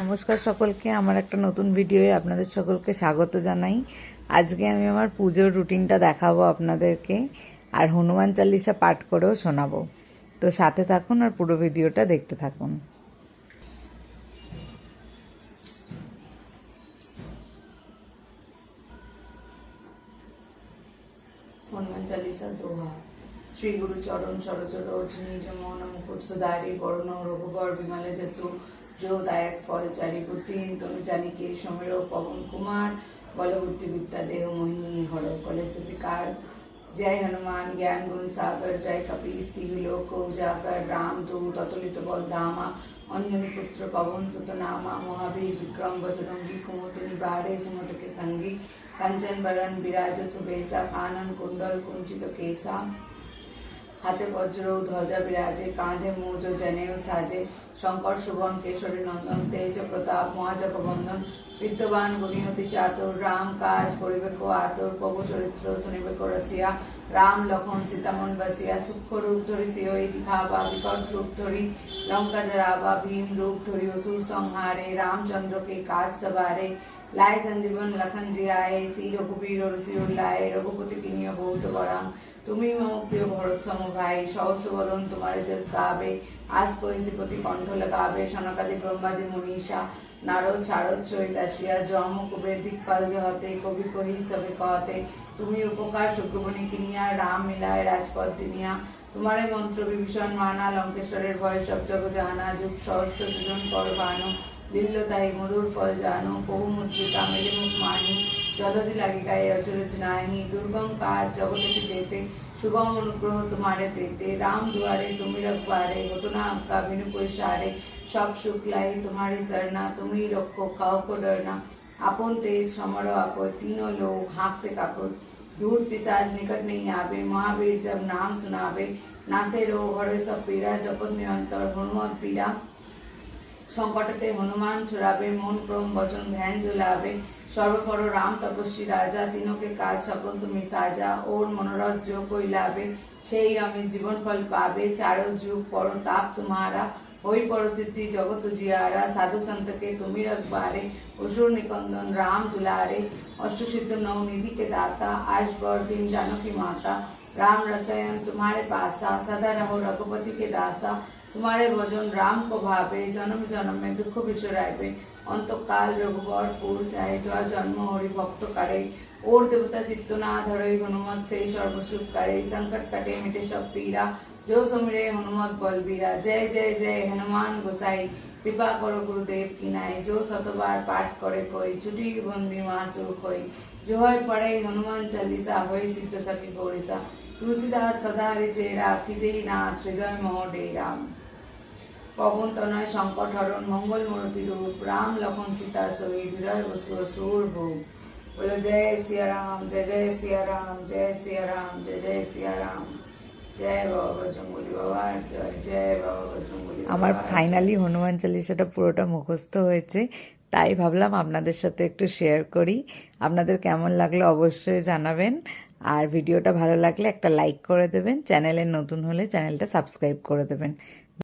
নমস্কার সকলকে, আমার একটা নতুন ভিডিওয়ে আপনাদের সকলকে স্বাগত জানাই। আজকে আমি আমার পুজোর রুটিনটা দেখাবো আপনাদেরকে আর হনুমান চালিসা পাঠ করেও শোনাবো। তো সাথে থাকুন আর পুরো ভিডিওটা দেখতে থাকুন। হনুমান চালিসা দোহা। শ্রী চরণ সরজ রোজ নিজ মন মুকুট সুদারি বরণ রঘুবর বিমলে যশু। যোগদায়ক ফলচারি পুতিন তনুজানিকে সমীর পবন কুমার, বলবুদ্ধি বিদ্যা দেহ মোহিনী হর কলে জয় হনুমান, জ্ঞান গুণ সাগর, জয় কপিস তিবিলোক উজাগর, রাম দূত অতুলিত বলধামা অঞ্জন পুত্র, পবন, সুতনামা, মহাবীর, বিক্রম, বজরঙ্গী কুমতিনী বারে, সুমতকে সঙ্গী, কাঞ্চন, বরণ, বিরাজ, সুবেশা, কানন, কুণ্ডল, কুঞ্চিত, কেশা। হাতে বজ্র, ধ্বজা বিরাজে, কাঁধে মৌজ জনেও সাজে। শঙ্কর, সুবন, কেশরী নন্দন, তেজ, প্রতাপ মহাজপ বন্দন বিদ্যবান গুণীয়তি চাতুর, রাম কাজ করিবে কো আতুর, প্রভু চরিত্র শুনিবে কো রসিয়া। রাম লক্ষণ সীতামন বসিয়া, সূক্ষ্ম রূপ ধরি সিওই দিখাবা বিকট রূপ ধরি। লঙ্কা জরাবা ভীম রূপ ধরি অসুর সংহারে। রামচন্দ্রকে কাজ সবারে লাই সঞ্জীবন লখন জিয়ায়ে শ্রী রঘুবীর রসিউর লায়ে রঘুপতি কিনিয় বহুত বরাং। তুমি মম প্রিয় ভরত সম ভাই, সহস্র বদন তোমার যশ গাবে, আজ পরিষিপতি কণ্ঠ লাগাবে, সনকাদি ব্রহ্মাদি মনীষা, নারদ শারদ সহিত আসিয়া জম কুবের দিকপাল জহতে, কবি কহি সবে কহতে, তুমি উপকার শুক্রবণী কিনিয়া, রাম মিলায় রাজপথ দিনিয়া, তোমারে মন্ত্র বিভীষণ মানা, লঙ্কেশ্বরের ভয় সব জগ জানা, যুগ সহস্র দুজন কর বানো দিল্ল তাই মধুর ফল জানো বহু মুদ্রিতা মেলে মুখ মানি জলদি লাগি গায়ে অচরজ নাহি দুর্গম কাজ জগতে যেতে শুভম অনুগ্রহ তোমারে পেতে রাম দুয়ারে তুমি রখবারে হতো না আজ্ঞা বিনু পৈসারে সব শুক্লাই তোমারে सरना তুমি রক্ষো কাউ কো ডরনা আপন তেজ সমর আপর तीनों लोग हाँकते कापुर भूत पिशाच निकट नहीं आवे महावीर जब नाम सुनावे नासे रोग हरे सब पीड़ा जपत निरंतर हनुमत पीड़ा সংকটতে হনুমান ছড়াবে মন ক্রম বচন ধ্যান ঝুলাবে সর্বপর রাম তপস্বী রাজা তিনকে কাজ সকল তুমি সাজা ওর মনোরথ যোগ কইলাবে সেই আমি জীবন ফল পাবে চারো যুগ পর তাপ তোমারা ওই পর সিদ্ধি জগত জিয়ারা সাধু संत के तुम ही रखबारे असुर निकंदन राम दुलारे अष्ट सिद्ध नव निधि के दाता आज बर दिन जानकी माता राम रसायन तुम्हारे पासा सदा रहो रघुपति के दासा तुम्हारे भजन राम को भावे जन्म जन्म में दुख बिसराइबे অন্তকাল রঘুবর পুর চাহে জয় জন্ম হরি ভক্ত কারে ওর দেবতা চিত্ত না ধরে হনুমত সেই সর্বসুখ কারে সংকট কাটে মিটে সব পীরা जो सुमिरे हनुमत बलबीरा जय जय जय हनुमान गोसाई कृपा करो गुरुदेव की नाई जो शतबार पाठ करे कोई छुटी बंदी मासु कोई जो है पढ़े हनुमान चालीसा होय सिद्ध सखी गौरीसा तुलसीदास सदारि चेरा খিজেই নাথ হৃদয় মোহ ডেরাম পবন তনয় সংকট হরণ মঙ্গল মূর্তি রূপ, রাম লক্ষণ সীতা সহিত হৃদয় বসু সুর ভোগ। বলো, জয় সিয়া রাম জয় জয় সিয়া রাম জয় সিয়া রাম জয় জয় সিয়া রাম জয় বাবা বজরঙ্গলি বাবার জয় জয় আমার ফাইনালি হনুমান চালিসাটা পুরোটা মুখস্থ হয়েছে, তাই ভাবলাম আপনাদের সাথে একটু শেয়ার করি। আপনাদের কেমন লাগল অবশ্যই জানাবেন। আর ভিডিওটা ভালো লাগলে একটা লাইক করে দেবেন। চ্যানেলে নতুন হলে চ্যানেলটা সাবস্ক্রাইব করে দেবেন।